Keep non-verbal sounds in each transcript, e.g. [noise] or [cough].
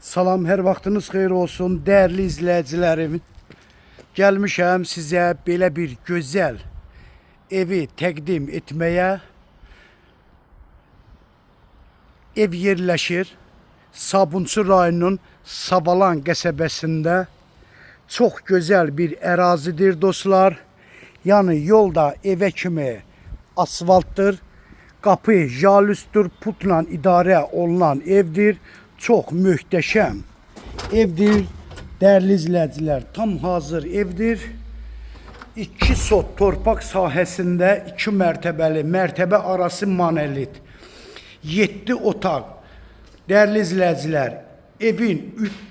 Salam, hər vaxtınız xeyir olsun, dəyərli izləyicilərim. Gəlmişəm sizə belə bir gözəl evi təqdim etməyə. Ev yerləşir Sabunçu rayonunun Savalan qəsəbəsində. Çox gözəl bir ərazidir dostlar. Yəni yolda evə kimi asfaltdır. Qapı jalüstür, putla idarə olunan evdir. Çox möhtəşəm evdir. Dəyərli izləyicilər, tam hazır evdir. 2 sot torpaq sahəsində 2 mərtəbəli, mərtəbə arası monolit. 7 otaq. Dəyərli izləyicilər, evin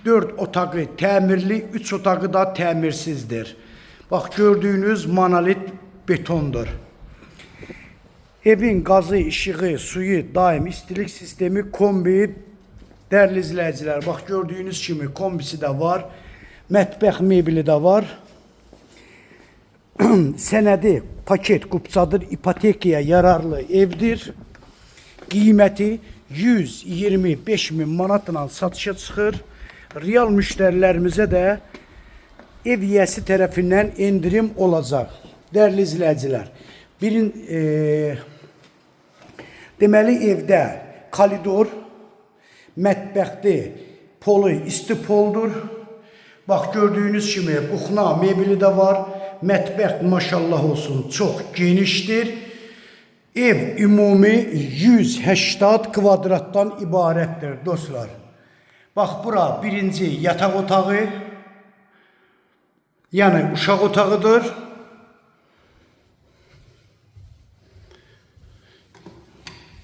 3-4 otağı təmirli, 3 otağı da təmirsizdir. Bax gördüyünüz monolit betondur. Evin qazı, işığı, suyu, daim istilik sistemi, kombi, dəyərli izləyicilər, bax gördüyünüz kimi kombisi də var, mətbəx mebeli də var. [clears throat] Sənədi paket qupçadır, ipotekaya yararlı evdir. Qiyməti 125 min manatla satışa çıxır. Real müştərilərimizə də ev yiyəsi tərəfindən endirim olacaq. Dəyərli izləyicilər, birin e, deməli evdə koridor, mətbəxdə polu isti poldur. Bax gördüyünüz kimi kuxna mebeli də var. Mətbəx maşallah olsun çox genişdir. Ev ümumi 180 kvadratdan ibarətdir dostlar. Bax bura birinci yataq otağı, yəni uşaq otağıdır.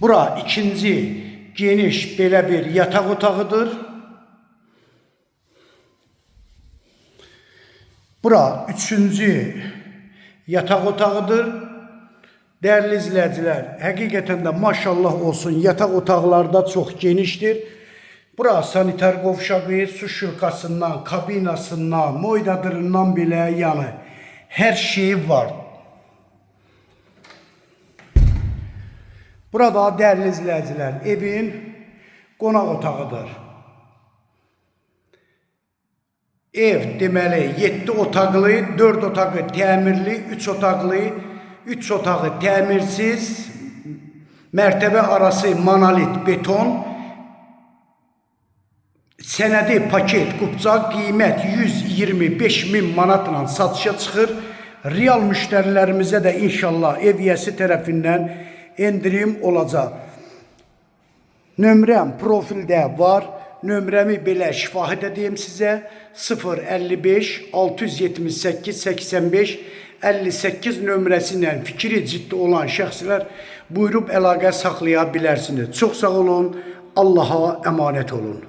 Bura ikinci geniş belə bir yataq otağıdır. Bura üçüncü yataq otağıdır. Dəyərli izləyicilər, həqiqətən də maşallah olsun, yataq otaqlarda çox genişdir. Bura sanitar qovşağı, su şırkasından, kabinasından, moydadırından belə, yəni hər şey var. Burada dəyərli izləyicilər, evin qonaq otağıdır. Ev deməli 7 otaqlı, 4 otağı təmirli, 3 otaqlı, 3 otağı təmirsiz, mərtəbə arası monolit beton, sənədi paket qupça qiymət 125 min manatla satışa çıxır. Real müştərilərimizə də inşallah ev yiyəsi tərəfindən endirim olacaq. Nömrəm profildə var. Nömrəmi belə şifahi də deyim sizə. 055 678 85 58 nömrəsi ilə fikri ciddi olan şəxslər buyurub əlaqə saxlaya bilərsiniz. Çox sağ olun. Allaha əmanət olun.